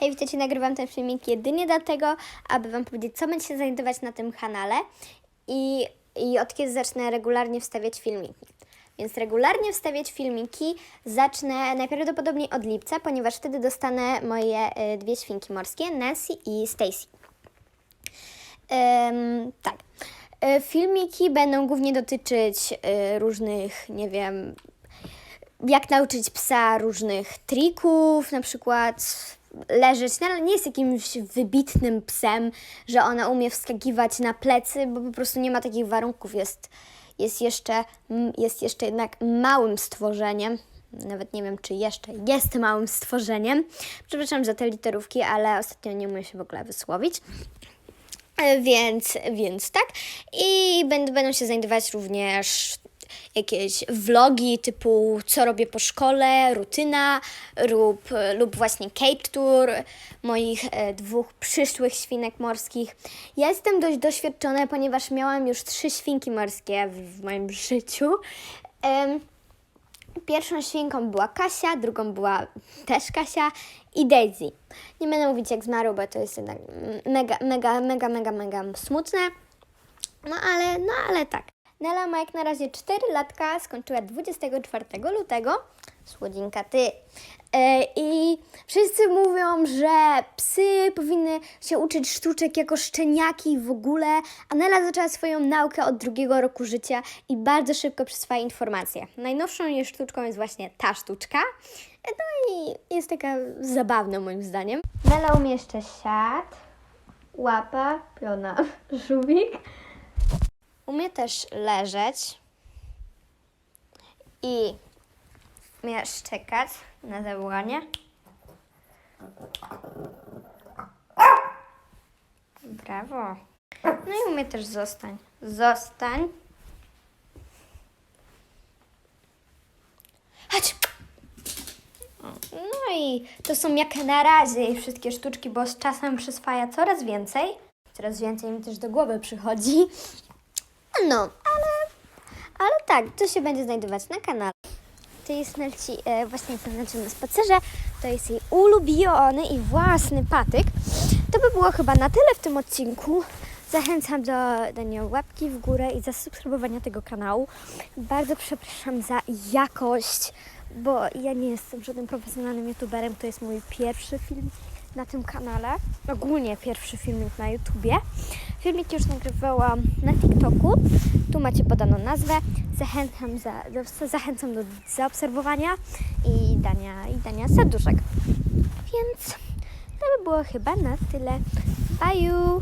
Hej, witajcie, nagrywam ten filmik jedynie dlatego, aby Wam powiedzieć, co będzie się znajdować na tym kanale i, i od kiedy zacznę regularnie wstawiać filmiki. Więc regularnie wstawiać filmiki zacznę najprawdopodobniej od lipca, ponieważ wtedy dostanę moje y, dwie świnki morskie, Nancy i Stacy. Tak. E, Filmiki będą głównie dotyczyć e, różnych, nie wiem, jak nauczyć psa różnych trików, na przykład leżeć, no, ale nie jest jakimś wybitnym psem, że ona umie wskakiwać na plecy, bo po prostu nie ma takich warunków, jest, jest, jeszcze, jest jeszcze jednak małym stworzeniem. Nawet nie wiem, czy jeszcze jest małym stworzeniem. Przepraszam za te literówki, ale ostatnio nie umiem się w ogóle wysłowić. E, Więc, więc tak. I będą się znajdować również jakieś vlogi typu co robię po szkole, rutyna lub, lub właśnie Cape Tour moich e, dwóch przyszłych świnek morskich. Ja jestem dość doświadczona, ponieważ miałam już trzy świnki morskie w, w moim życiu. Em, Pierwszą świnką była Kasia, drugą była też Kasia i Daisy. Nie będę mówić jak zmarł, bo to jest jednak mega, mega, mega, mega, mega smutne. No ale, no ale tak. Nela ma jak na razie 4 latka, skończyła 24 lutego. Słodzinka ty. E, I wszyscy mówią, że psy powinny się uczyć sztuczek jako szczeniaki w ogóle, a Nela zaczęła swoją naukę od drugiego roku życia i bardzo szybko przyswaja informacje. Najnowszą jej sztuczką jest właśnie ta sztuczka. E, No i jest taka zabawna moim zdaniem. Nela umieszcza siat, łapa, piona, żółwik. Umie też leżeć i umie szczekać na zawołanie. Brawo. No i umie też zostań. Zostań. Chodź. No i to są jak na razie wszystkie sztuczki, bo z czasem przyswaja coraz więcej. Coraz więcej mi też do głowy przychodzi. No, ale, ale tak, to się będzie znajdować na kanale. To jest Nelci, e, właśnie jestem Nelci na spacerze. To jest jej ulubiony i własny patyk. To by było chyba na tyle w tym odcinku. Zachęcam do dania łapki w górę i zasubskrybowania tego kanału. Bardzo przepraszam za jakość, bo ja nie jestem żadnym profesjonalnym youtuberem. To jest mój pierwszy film na tym kanale. Ogólnie pierwszy filmik na YouTubie. Filmik już nagrywałam na TikToku. Tu macie podaną nazwę. Zachęcam, za, zachęcam do zaobserwowania i dania, i dania serduszek. Więc to by było chyba na tyle. Bye!